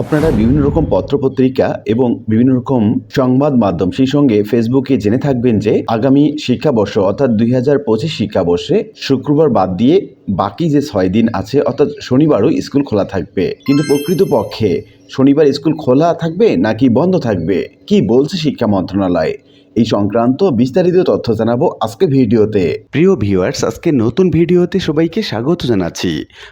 আপনারা বিভিন্ন রকম পত্রপত্রিকা এবং বিভিন্ন রকম সংবাদ মাধ্যম, সেই সঙ্গে ফেসবুকে জেনে থাকবেন যে আগামী শিক্ষাবর্ষ, অর্থাৎ দুই হাজার পঁচিশ শিক্ষাবর্ষে শুক্রবার বাদ দিয়ে বাকি যে ছয় দিন আছে, অর্থাৎ শনিবারও স্কুল খোলা থাকবে। কিন্তু প্রকৃতপক্ষে শনিবার স্কুল খোলা থাকবে নাকি বন্ধ থাকবে? কি বলছে শিক্ষা মন্ত্রণালয়? এই সংক্রান্ত বিস্তারিত তথ্য জানাব আজকে ভিডিওতে। প্রিয় ভিউয়ার্স আজকে নতুন ভিডিওতে সবাইকে স্বাগত জানাচ্ছি।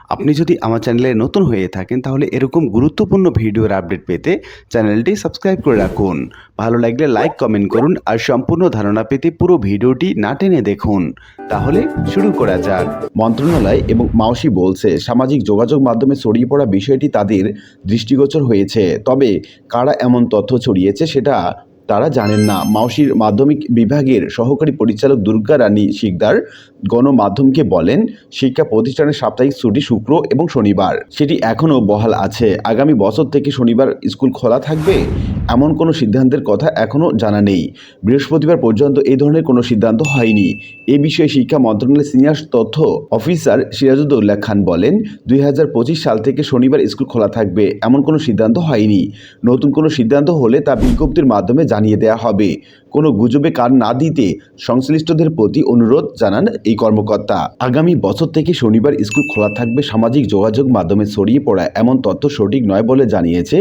আপনি যদি আমার চ্যানেলে নতুন হয়ে থাকেন তাহলে এরকম গুরুত্বপূর্ণ ভিডিওর আপডেট পেতে চ্যানেলটি সাবস্ক্রাইব করে রাখুন। ভালো লাগলে লাইক কমেন্ট করুন আর সম্পূর্ণ ধারণা পেতে পুরো ভিডিওটি না টেনে দেখুন। তাহলে শুরু করা যাক। মন্ত্রণালয় এবং মাওসি বলছে সামাজিক যোগাযোগ মাধ্যমে ছড়িয়ে পড়া বিষয়টি তাদের দৃষ্টিগোচর হয়েছে। তবে কারা এমন তথ্য ছড়িয়েছে সেটা তারা জানেন না। মাওসির মাধ্যমিক বিভাগের সহকারী পরিচালক দুর্গা রানী শিকদার গণমাধ্যমকে বলেন, শিক্ষা প্রতিষ্ঠানের সাপ্তাহিক ছুটি শুক্র এবং শনিবার। সেটি এখনও বহাল আছে। আগামী বছর থেকে শনিবার স্কুল খোলা থাকবে? এমন কোনো সিদ্ধান্তের কথা এখনও জানা নেই। বৃহস্পতিবার পর্যন্ত এই ধরনের কোনো সিদ্ধান্ত হয়নি। এ বিষয়ে শিক্ষা মন্ত্রণালয়ের সিনিয়র তথ্য অফিসার সিরাজুদ্দৌল্লা খান বলেন, দুই হাজার পঁচিশ সাল থেকে শনিবার স্কুল খোলা থাকবে। এমন কোনো সিদ্ধান্ত হয়নি। নতুন কোনো সিদ্ধান্ত হলে তা বিজ্ঞপ্তির মাধ্যমে জানিয়ে দেওয়া হবে। কোনো গুজবে কান না দিতে সংশ্লিষ্টদের প্রতি অনুরোধ জানান এই কর্মকর্তা। আগামী বছর থেকে শনিবার স্কুল খোলা থাকবে সামাজিক যোগাযোগ মাধ্যমে ছড়িয়ে পড়া এমন তথ্য সঠিক নয় বলে জানিয়েছে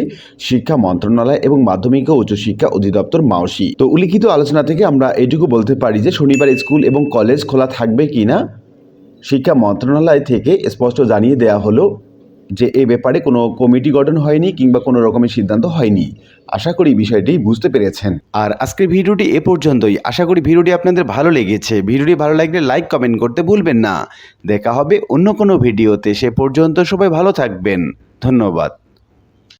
শিক্ষা মন্ত্রণালয় এবং মাধ্যমিক ও উচ্চশিক্ষা অধিদপ্তর মাওসি। তো উল্লিখিত আলোচনা থেকে আমরা এটুকু বলতে পারি যে শনিবার স্কুল এবং কলেজ খোলা থাকবে কিনা? শিক্ষা মন্ত্রণালয় থেকে স্পষ্ট জানিয়ে দেওয়া হলো যে এ ব্যাপারে কোনো কমিটি গঠন হয়নি কিংবা কোনো রকমের সিদ্ধান্ত হয়নি। আশা করি বিষয়টি বুঝতে পেরেছেন। আর আজকের ভিডিওটি এ পর্যন্তই। আশা করি ভিডিওটি আপনাদের ভালো লেগেছে। ভিডিওটি ভালো লাগলে লাইক, কমেন্ট করতে ভুলবেন না। দেখা হবে অন্য কোনো ভিডিওতে। সে পর্যন্ত সবাই ভালো থাকবেন। ধন্যবাদ।